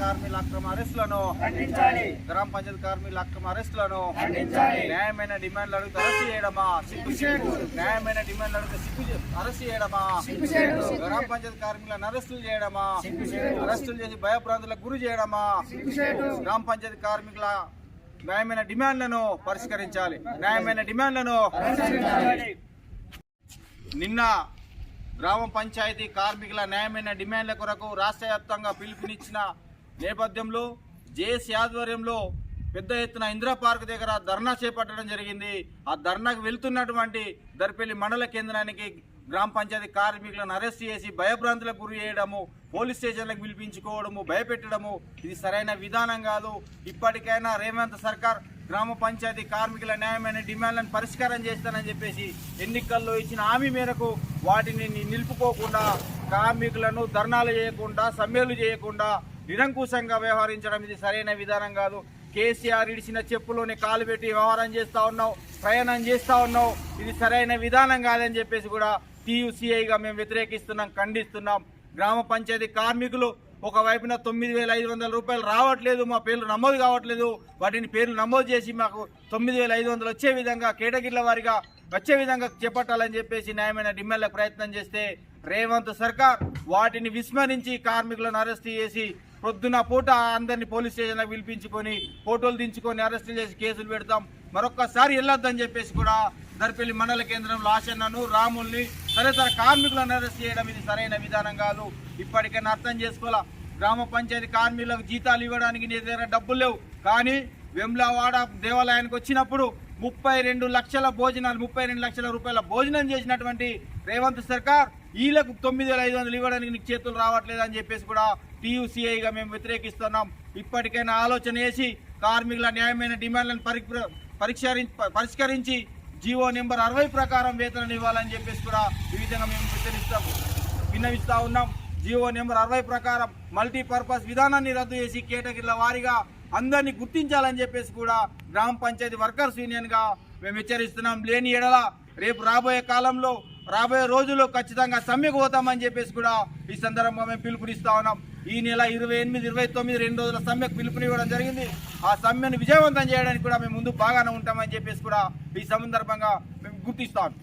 కార్మికుల అక్రమ అరెస్టులను ఖండించాలి. గ్రామ పంచాయతీ కార్మికుల అక్రమ అరెస్టులను ఖండించాలి. న్యాయమైన డిమాండ్లు అడిగితే అరెస్ట్ చేయడమా. న్యాయమైన డిమాండ్లు అడిగితే సిగ్గు అరెస్ట్ చేయడమా. గ్రామ పంచాయతీ కార్మికులను అరెస్టులు చేయడమా. అరెస్టులు చేసి భయభ్రాంతులకు గురి చేయడమా. గ్రామ పంచాయతీ కార్మికుల న్యాయమైన డిమాండ్లను పరిష్కరించాలి. న్యాయమైన డిమాండ్లను నిన్న గ్రామ పంచాయతీ కార్మికుల న్యాయమైన డిమాండ్ల కొరకు రాష్ట్ర వ్యాప్తంగా పిలుపునిచ్చిన నేపథ్యంలో జేఎస్ ఆధ్వర్యంలో పెద్ద ఎత్తున ఇందిరా పార్క్ దగ్గర ధర్నా చేపట్టడం జరిగింది. ఆ ధర్నాకు వెళ్తున్నటువంటి దర్పల్లి మండల కేంద్రానికి గ్రామ పంచాయతీ కార్మికులను అరెస్ట్ చేసి భయభ్రాంతులకు గురి చేయడము పోలీస్ స్టేషన్లకు పిలిపించుకోవడము భయపెట్టడము ఇది సరైన విధానం కాదు. ఇప్పటికైనా రేవంత్ సర్కార్ గ్రామ పంచాయతీ కార్మికుల న్యాయమైన డిమాండ్లను పరిష్కారం చేస్తానని చెప్పేసి ఎన్నికల్లో ఇచ్చిన హామీ మేరకు వాటిని నిలుపుకోకుండా కార్మికులను ధర్నాలు చేయకుండా సమ్మెలు చేయకుండా నిరంకుశంగా వ్యవహరించడం ఇది సరైన విధానం కాదు. కేసీఆర్ ఇడిచిన చెప్పులోనే కాలు పెట్టి వ్యవహారం చేస్తూ ఉన్నావు ప్రయాణం చేస్తూ ఉన్నావు. ఇది సరైన విధానం కాదని చెప్పేసి కూడా టీయూసీఐగా మేము వ్యతిరేకిస్తున్నాం ఖండిస్తున్నాం. గ్రామ పంచాయతీ కార్మికులు ఒకవైపున తొమ్మిది వేల ఐదు వందల రూపాయలు రావట్లేదు మా పేర్లు నమోదు కావట్లేదు. వాటిని పేర్లు నమోదు చేసి మాకు తొమ్మిది వేల ఐదు వందలు వచ్చే విధంగా కేటగిరీల వారిగా వచ్చే విధంగా చేపట్టాలని చెప్పేసి న్యాయమైన డిమాండ్ల ప్రయత్నం చేస్తే రేవంత్ సర్కార్ వాటిని విస్మరించి కార్మికులను అరెస్ట్ చేసి పొద్దున పూట అందరినీ పోలీస్ స్టేషన్లకు పిలిపించుకొని ఫోటోలు దించుకొని అరెస్టులు చేసి కేసులు పెడతాం. మరొక్కసారి వెళ్ళొద్దని చెప్పేసి కూడా దర్పల్లి మండల కేంద్రంలో ఆశన్నను రాముల్ని తదితర కార్మికులను అరెస్ట్ చేయడం ఇది సరైన విధానం కాదు. ఇప్పటికైనా అర్థం చేసుకోవాలా? గ్రామ పంచాయతీ కార్మికులకు జీతాలు ఇవ్వడానికి నీ దగ్గర డబ్బులు లేవు. కానీ వెమ్లవాడ దేవాలయానికి వచ్చినప్పుడు ముప్పై రెండు లక్షల భోజనాలు ముప్పై రెండు లక్షల రూపాయల భోజనం చేసినటువంటి రేవంత్ సర్కార్ వీళ్ళకు తొమ్మిది వేల ఐదు వందలు ఇవ్వడానికి నీకు చేతులు రావట్లేదు అని చెప్పేసి కూడా టీయూసీఐగా మేము వ్యతిరేకిస్తున్నాం. ఇప్పటికైనా ఆలోచన చేసి కార్మికుల న్యాయమైన డిమాండ్లను పరి పరిష్కరించి పరిష్కరించి జీవో నెంబర్ అరవై ప్రకారం వేతనం ఇవ్వాలని చెప్పేసి కూడా ఈ విధంగా మేము హెచ్చరిస్తాం. విన్నవిస్తూ ఉన్నాం. జీవో నెంబర్ అరవై ప్రకారం మల్టీపర్పస్ విధానాన్ని రద్దు చేసి కేటగిరీల వారీగా అందరినీ గుర్తించాలని చెప్పేసి కూడా గ్రామ పంచాయతీ వర్కర్స్ యూనియన్గా మేము హెచ్చరిస్తున్నాం. లేని ఎడల రేపు రాబోయే కాలంలో రాబోయే రోజుల్లో ఖచ్చితంగా సమ్మెకు పోతామని చెప్పేసి కూడా ఈ సందర్భంగా మేము పిలుపునిస్తా ఉన్నాం. ఈ నెల ఇరవై ఎనిమిది ఇరవై తొమ్మిది రెండు రోజుల సమ్మెకు పిలుపునివ్వడం జరిగింది. ఆ సమ్మెను విజయవంతం చేయడానికి కూడా మేము ముందు బాగానే ఉంటామని చెప్పేసి కూడా ఈ సందర్భంగా మేము గుర్తిస్తాం